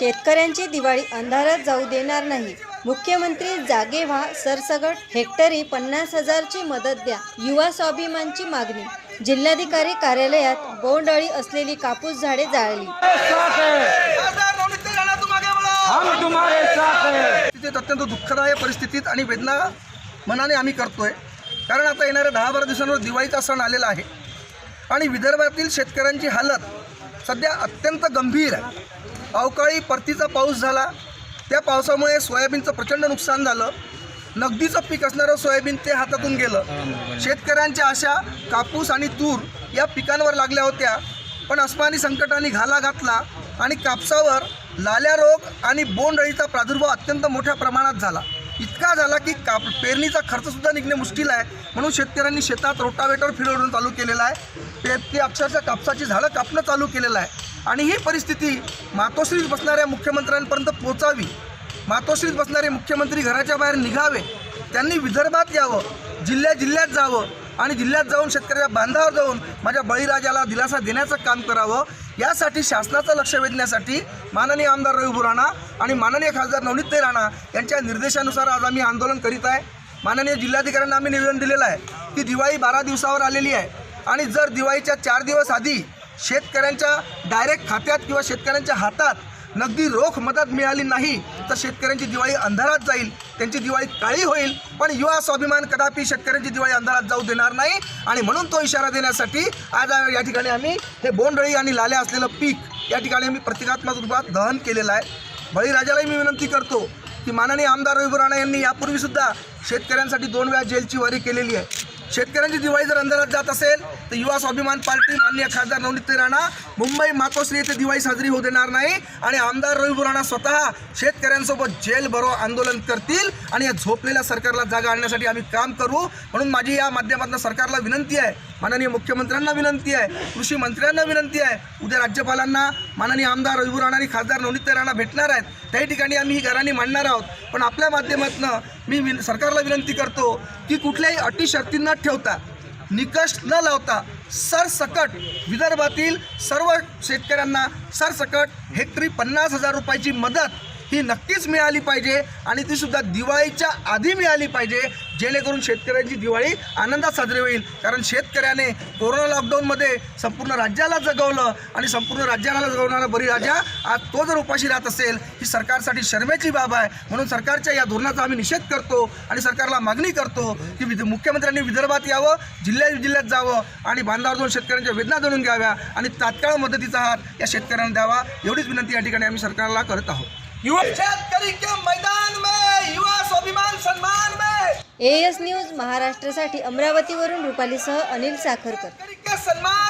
शेतकऱ्यांची दिवाळी अंधारात जाऊ देणार नाही. मुख्यमंत्री जागे व्हा सरसगट हेक्टरी पन्नास हजारची मदत द्या युवा स्वाभिमानची मागणी. जिल्हाधिकारी कार्यालयात बोंडअळी असलेली कापूस झाडे जाळली. अत्यंत दुःखदायक परिस्थितीत आणि वेदना मनाने आम्ही करतोय. कारण आता येणाऱ्या दहा बारा दिवसांवर दिवाळीचा सण आलेला आहे. आणि विदर्भातील शेतकऱ्यांची हालत सध्या अत्यंत गंभीर आहे. अवकाळी परतीचा पाऊस झाला. त्या पावसामुळे सोयाबीनचं प्रचंड नुकसान झालं. नगदीचं पीक असणारं सोयाबीन ते हातातून गेलं. शेतकऱ्यांच्या आशा कापूस आणि तूर या पिकांवर लागल्या होत्या. पण अस्मानी संकटाने घाला घातला आणि कापसावर लाल्या रोग आणि बोंडअळीचा प्रादुर्भाव अत्यंत मोठ्या प्रमाणात झाला. इतका झाला की काप पेरणीचा खर्चसुद्धा निघणे मुश्किल आहे. म्हणून शेतकऱ्यांनी शेतात रोटावेटर फिरवणं चालू केलेलं आहे. ते ते अक्षरशः कापसाची झाडं कापणं चालू केलेलं आहे. आणि ही परिस्थिती मातोश्रीत बसणाऱ्या मुख्यमंत्र्यांपर्यंत पोचावी मातोश्रीत बसणारे मुख्यमंत्री घराच्या बाहेर निघावे त्यांनी विदर्भात यावं जिल्ह्या जिल्ह्यात जावं आणि जिल्ह्यात जाऊन शेतकऱ्याच्या बांधावर जाऊन माझ्या बळीराजाला दिलासा देण्याचं काम करावं यासाठी शासनाचं लक्ष वेधण्यासाठी माननीय आमदार रवी बुराणा आणि माननीय खासदार नवनीत राणा यांच्या निर्देशानुसार आज आम्ही आंदोलन करीत आहे. माननीय जिल्हाधिकाऱ्यांना आम्ही निवेदन दिलेलं आहे की दिवाळी बारा दिवसावर आलेली आहे आणि जर दिवाळीच्या चार दिवस आधी शेतकऱ्यांच्या डायरेक्ट खात्यात किंवा शेतकऱ्यांच्या हातात नगदी रोख मदत मिळाली नाही तर शेतकऱ्यांची दिवाळी अंधारात जाईल त्यांची दिवाळी काळी होईल. पण युवा स्वाभिमान कदापि शेतकऱ्यांची दिवाळी अंधारात जाऊ देणार नाही. आणि म्हणून तो इशारा देण्यासाठी आज या ठिकाणी आम्ही हे बोंडळी आणि लाल्या असलेलं पीक या ठिकाणी आम्ही प्रतिकात्मक रूपात दहन केलेलं आहे. बळीराजालाही मी विनंती करतो की माननीय आमदार रवी राणा यांनी यापूर्वीसुद्धा शेतकऱ्यांसाठी दोन वेळा जेलची वारी केलेली आहे. शेतकऱ्यांची दिवाळी जर अंधारात जात असेल तर युवा स्वाभिमान पार्टी माननीय खासदार नवनीत राणा मुंबई मातोश्री येथे दिवाळी साजरी होऊ देणार नाही. आणि आमदार रवी राणा स्वतः शेतकऱ्यांसोबत जेल भरो आंदोलन करतील आणि या झोपलेल्या सरकारला जागा आणण्यासाठी आम्ही काम करू. म्हणून माझी या माध्यमातून सरकारला विनंती आहे माननीय मुख्यमंत्र्यांना विनंती आहे कृषी मंत्र्यांना विनंती आहे उद्या राज्यपालांना माननीय आमदार रवी राणा आणि खासदार नवनीत राणा भेटणार आहेत. त्याही ठिकाणी आम्ही ही घराणी मांडणार आहोत. पण आपल्या माध्यमातून मी विन सरकारला विनंती करतो की कुठल्याही अटी शर्ती न ठेवता निकष न लावता सरसकट विदर्भातील सर्व शेतकऱ्यांना सरसकट हेक्टरी पन्नास हजार रुपयाची मदत ही नक्कीच मिळाली पाहिजे आणि ती सुद्धा दिवाळीच्या आधी मिळाली पाहिजे जेणेकरून शेतकऱ्यांची दिवाळी आनंदात साजरी होईल. कारण शेतकऱ्याने कोरोना लॉकडाऊनमध्ये संपूर्ण राज्याला जगवलं आणि संपूर्ण राज्याला जगवणारा बळीराजा आज तो जर उपाशी राहत असेल ही सरकारसाठी शर्मेची बाब आहे. म्हणून सरकारच्या या धोरणाचा आम्ही निषेध करतो आणि सरकारला मागणी करतो की विध मुख्यमंत्र्यांनी विदर्भात यावं जिल्ह्या जिल्ह्यात जावं आणि बांधावर जाऊन शेतकऱ्यांच्या वेदना जाणून घ्याव्या आणि तात्काळ मदतीचा हात या शेतकऱ्यांना द्यावा एवढीच विनंती या ठिकाणी आम्ही सरकारला करत आहोत. युवा शेतकरी के मैदान में युवा स्वाभिमान में। एस न्यूज महाराष्ट्रासाठी अमरावतीवरून रुपालीसह अनिल साखरकर। के में